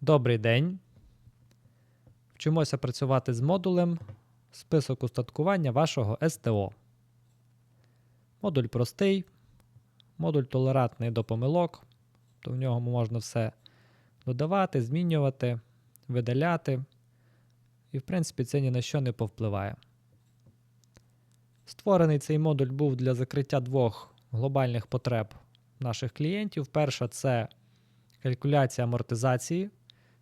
Добрий день. Вчимося працювати з модулем список устаткування вашого СТО. Модуль простий, модуль толерантний до помилок, то в нього можна все додавати, змінювати, видаляти. І, в принципі, це ні на що не повпливає. Створений цей модуль був для закриття двох глобальних потреб наших клієнтів. Перша це калькуляція амортизації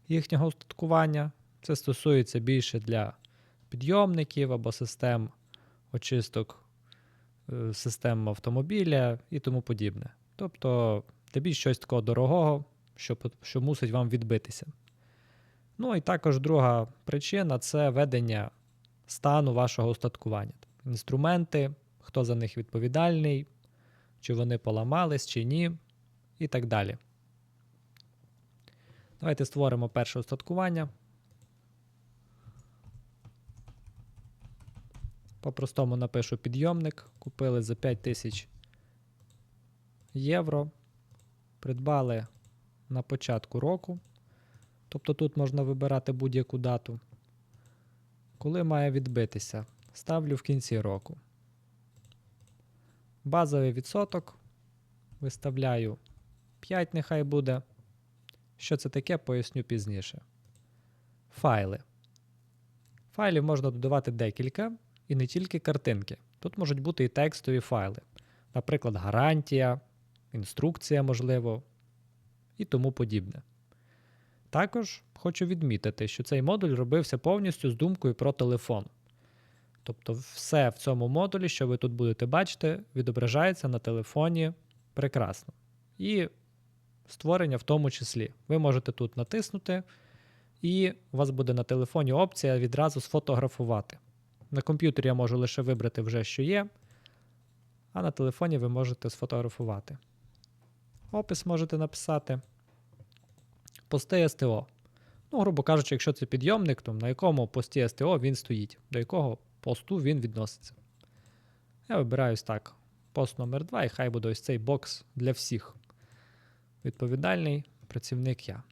їхнього устаткування. Це стосується більше для підйомників або систем очисток, е, систем автомобіля і тому подібне. Тобто, для більш щось такого дорогого, що, що мусить вам відбитися. Ну і також друга причина це ведення стану вашого устаткування. Інструменти, хто за них відповідальний, чи вони поламались, чи ні, і так далі. Давайте створимо перше устаткування. По-простому напишу підйомник. Купили за 5000 євро. Придбали на початку року. Тобто тут можна вибирати будь-яку дату. Коли має відбитися? Ставлю в кінці року. Базовий відсоток. Виставляю 5, нехай буде. Що це таке, поясню пізніше. Файли. Файлів можна додавати декілька, і не тільки картинки. Тут можуть бути і текстові файли. Наприклад, гарантія, інструкція, можливо, і тому подібне. Також хочу відмітити, що цей модуль робився повністю з думкою про телефон. Тобто, все в цьому модулі, що ви тут будете бачити, відображається на телефоні прекрасно. І створення в тому числі. Ви можете тут натиснути, і у вас буде на телефоні опція відразу сфотографувати. На комп'ютері я можу лише вибрати вже, що є, а на телефоні ви можете сфотографувати. Опис можете написати. Пости СТО. Ну, грубо кажучи, якщо це підйомник, то на якому пості СТО він стоїть, до якого посту він відноситься. Я вибираю ось так. Пост номер 2 і хай буде ось цей бокс для всіх. Відповідальний працівник я.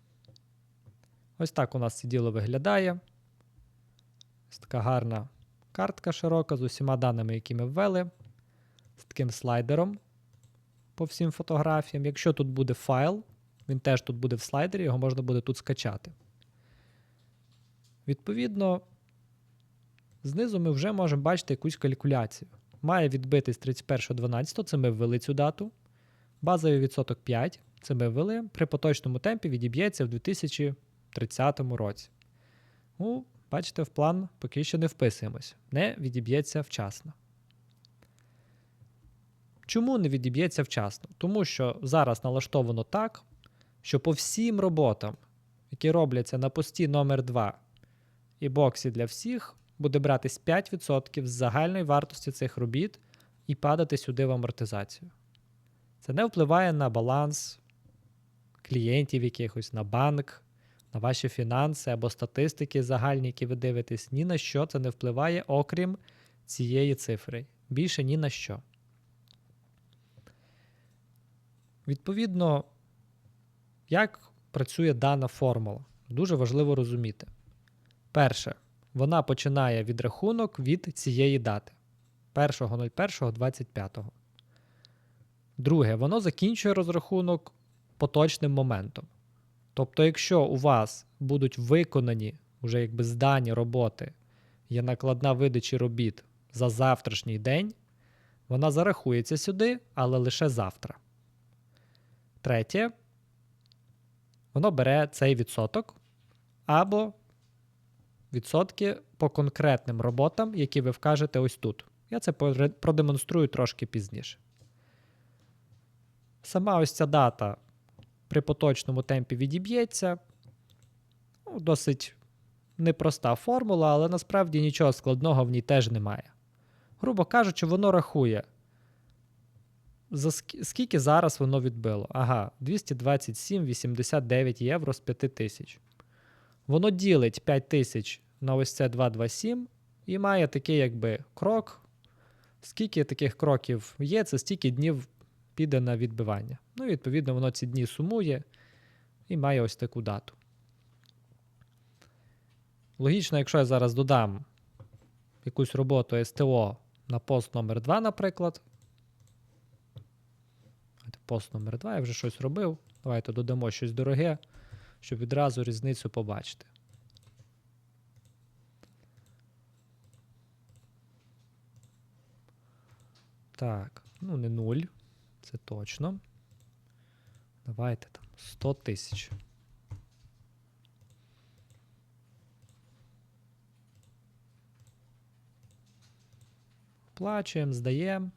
Ось так у нас це діло виглядає. Ось така гарна картка широка з усіма даними, які ми ввели. З таким слайдером по всім фотографіям. Якщо тут буде файл, він теж тут буде в слайдері, його можна буде тут скачати. Відповідно, знизу ми вже можемо бачити якусь калькуляцію. Має відбитись 31.12, це ми ввели цю дату. Базовий відсоток 5, це ми ввели. При поточному темпі відіб'ється в 2030 році. Ну, бачите, в план поки що не вписуємось. Не відіб'ється вчасно. Чому не відіб'ється вчасно? Тому що зараз налаштовано так, що по всім роботам, які робляться на пості номер 2 і боксі для всіх, буде братись 5% з загальної вартості цих робіт і падати сюди в амортизацію. Це не впливає на баланс клієнтів якихось, на банк, на ваші фінанси або статистики загальні, які ви дивитесь. Ні на що це не впливає, окрім цієї цифри. Більше ні на що. Відповідно, як працює дана формула? Дуже важливо розуміти. Перше, вона починає відрахунок від цієї дати 1.01.25. Друге, воно закінчує розрахунок поточним моментом. Тобто, якщо у вас будуть виконані вже якби здані роботи, є накладна видачі робіт за завтрашній день, вона зарахується сюди, але лише завтра. Третє, воно бере цей відсоток або відсотки по конкретним роботам, які ви вкажете ось тут. Я це продемонструю трошки пізніше. Сама ось ця дата при поточному темпі відіб'ється. Ну, досить непроста формула, але насправді нічого складного в ній теж немає. Грубо кажучи, воно рахує. За скільки зараз воно відбило? Ага, 227,89 євро з 5000. Воно ділить 5000 на ось це 227 і має такий якби крок. Скільки таких кроків є, це стільки днів піде на відбивання. Ну, відповідно, воно ці дні сумує і має ось таку дату. Логічно, якщо я зараз додам якусь роботу СТО на пост номер 2, наприклад. Пост номер 2, я вже щось робив. Давайте додамо щось дороге, щоб відразу різницю побачити. Так, ну не 0, це точно. Давайте там 100 тисяч. Плачуємо, здаємо.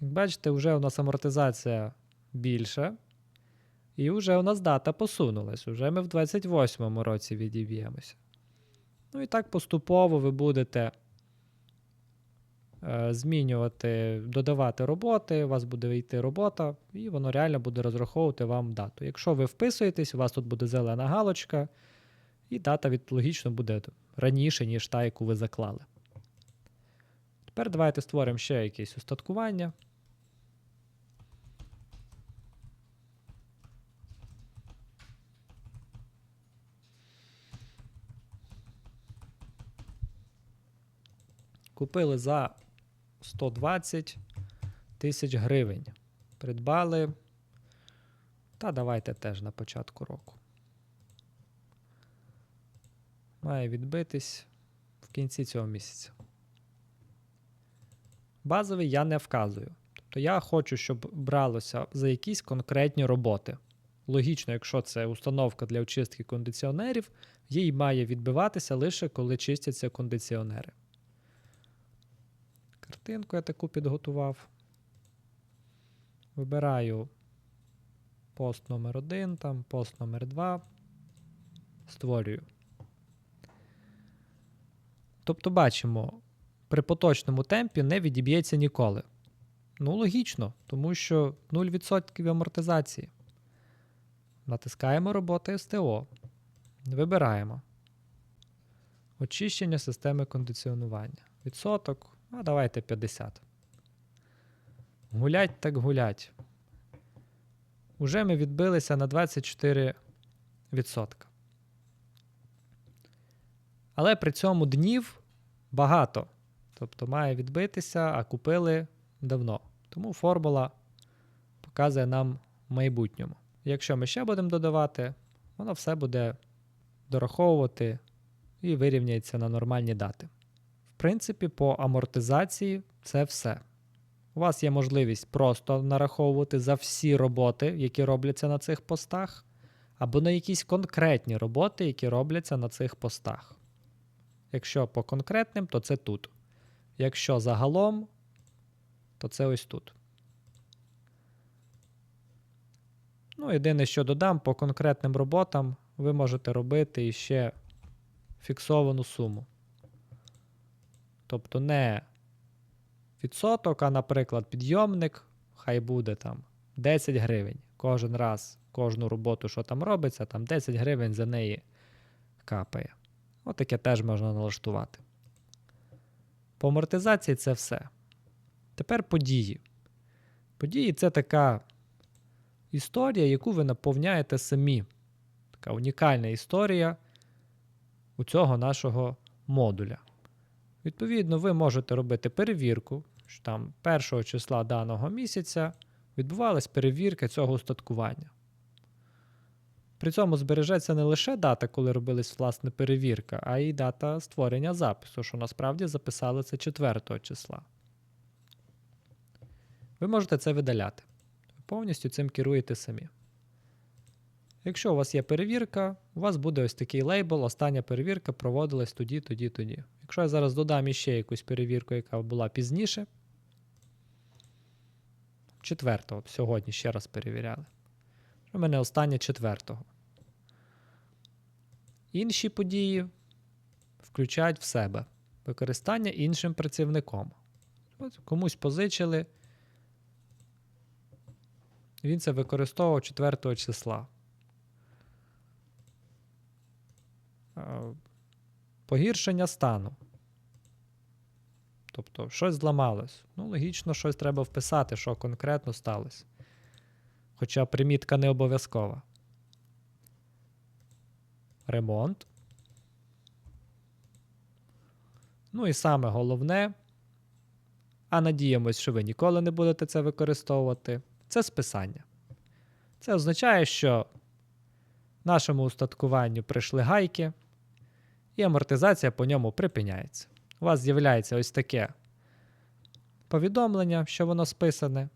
Як бачите, вже у нас амортизація більша. І вже у нас дата посунулась. Уже ми в 28-му році відіб'ємося. Ну і так поступово ви будете змінювати, додавати роботи, у вас буде вийти робота, і воно реально буде розраховувати вам дату. Якщо ви вписуєтесь, у вас тут буде зелена галочка, і дата від, логічно буде раніше, ніж та, яку ви заклали. Тепер давайте створимо ще якесь устаткування. Купили за 120 тисяч гривень. Придбали. Та давайте теж на початку року. Має відбитись в кінці цього місяця. Базовий я не вказую. Тобто я хочу, щоб бралося за якісь конкретні роботи. Логічно, якщо це установка для очистки кондиціонерів, їй має відбиватися лише коли чистяться кондиціонери. Картинку я таку підготував. Вибираю пост номер 1 там пост номер 2 Створюю. Тобто бачимо, при поточному темпі не відіб'ється ніколи. Ну, логічно, тому що 0% амортизації. Натискаємо робота СТО. Вибираємо. Очищення системи кондиціонування. Відсоток. А давайте 50. Гулять так гулять. Уже ми відбилися на 24%. Але при цьому днів багато. Тобто має відбитися, а купили давно. Тому формула показує нам в майбутньому. Якщо ми ще будемо додавати, воно все буде дораховувати і вирівняється на нормальні дати. Принципі, по амортизації це все. У вас є можливість просто нараховувати за всі роботи, які робляться на цих постах, або на якісь конкретні роботи, які робляться на цих постах. Якщо по конкретним, то це тут. Якщо загалом, то це ось тут. Ну, єдине, що додам, по конкретним роботам ви можете робити іще фіксовану суму. Тобто не відсоток, а, наприклад, підйомник, хай буде там 10 гривень. Кожен раз, кожну роботу, що там робиться, там 10 гривень за неї капає. Отаке теж можна налаштувати. По амортизації це все. Тепер події. Події це така історія, яку ви наповняєте самі. Така унікальна історія у цього нашого модуля. Відповідно, ви можете робити перевірку, що там 1 числа даного місяця відбувалась перевірка цього устаткування. При цьому збережеться не лише дата, коли робилась власне перевірка, а й дата створення запису, що насправді записали це 4 числа. Ви можете це видаляти. Ви повністю цим керуєте самі. Якщо у вас є перевірка, у вас буде ось такий лейбл. Остання перевірка проводилась тоді, тоді, тоді. Якщо я зараз додам іще якусь перевірку, яка була пізніше, четвертого, сьогодні ще раз перевіряли. У мене останнє четвертого. Інші події включають в себе використання іншим працівником. От комусь позичили. Він це використовував 4 числа. Погіршення стану. Тобто, щось зламалось. Ну, логічно, щось треба вписати, що конкретно сталося. Хоча примітка не обов'язкова. ремонт. Ну і саме головне, а надіємось, що ви ніколи не будете це використовувати, це списання. Це означає, що нашому устаткуванню прийшли гайки, і амортизація по ньому припиняється. У вас з'являється ось таке повідомлення, що воно списане,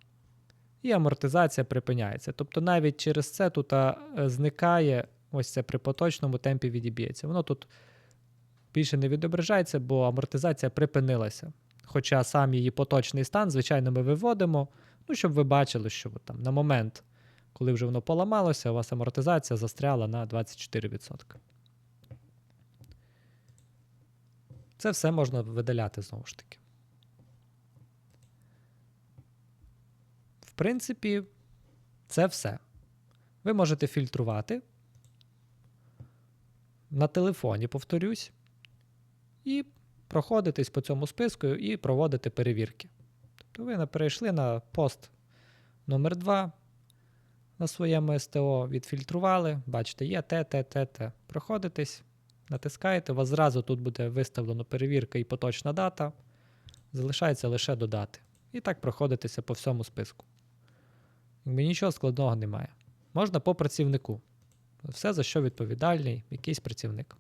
і амортизація припиняється. Тобто навіть через це тут е, зникає ось це при поточному темпі відіб'ється. Воно тут більше не відображається, бо амортизація припинилася. Хоча сам її поточний стан, звичайно, ми виводимо, ну, щоб ви бачили, що там на момент, коли вже воно поламалося, у вас амортизація застряла на 24%. Це все можна видаляти знову ж таки. В принципі, це все. Ви можете фільтрувати на телефоні, повторюсь, і проходитись по цьому списку і проводити перевірки. Тобто ви перейшли на пост номер 2 на своєму СТО, відфільтрували, бачите, є те, те, те, те. Проходитесь, натискаєте, у вас зразу тут буде виставлено перевірка і поточна дата. Залишається лише додати. І так проходитися по всьому списку. Якби нічого складного немає. Можна по працівнику. Все, за що відповідальний якийсь працівник.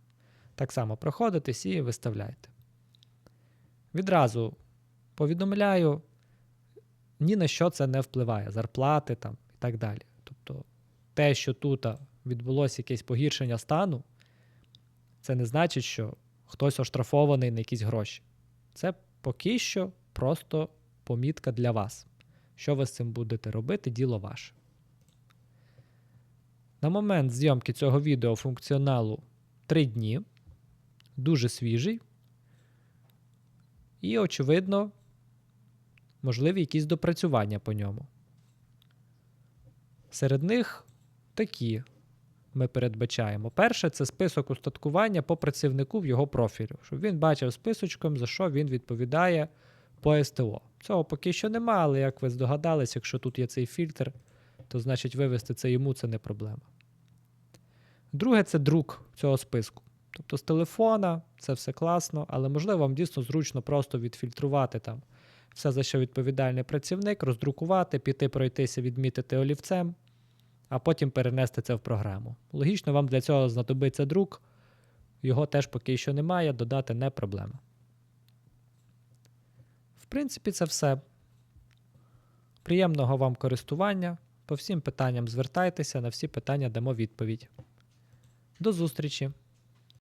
Так само проходитесь і виставляєте. Відразу повідомляю, ні на що це не впливає. Зарплати там і так далі. Тобто, те, що тут відбулося якесь погіршення стану, це не значить, що хтось оштрафований на якісь гроші. Це поки що просто помітка для вас. Що ви з цим будете робити, діло ваше. На момент зйомки цього відео функціоналу 3 дні. Дуже свіжий. І, очевидно, можливі якісь допрацювання по ньому. Серед них такі ми передбачаємо. Перше це список устаткування по працівнику в його профілю, щоб він бачив списочком, за що він відповідає по СТО. Цього поки що нема, але як ви здогадались, якщо тут є цей фільтр, то значить вивести це йому це не проблема. Друге це друк цього списку. Тобто з телефона це все класно, але можливо вам дійсно зручно просто відфільтрувати там все, за що відповідальний працівник, роздрукувати, піти пройтися, відмітити олівцем, а потім перенести це в програму. Логічно, вам для цього знадобиться друк, його теж поки що немає, додати не проблема. В принципі, це все. Приємного вам користування. По всім питанням звертайтеся, на всі питання дамо відповідь. До зустрічі!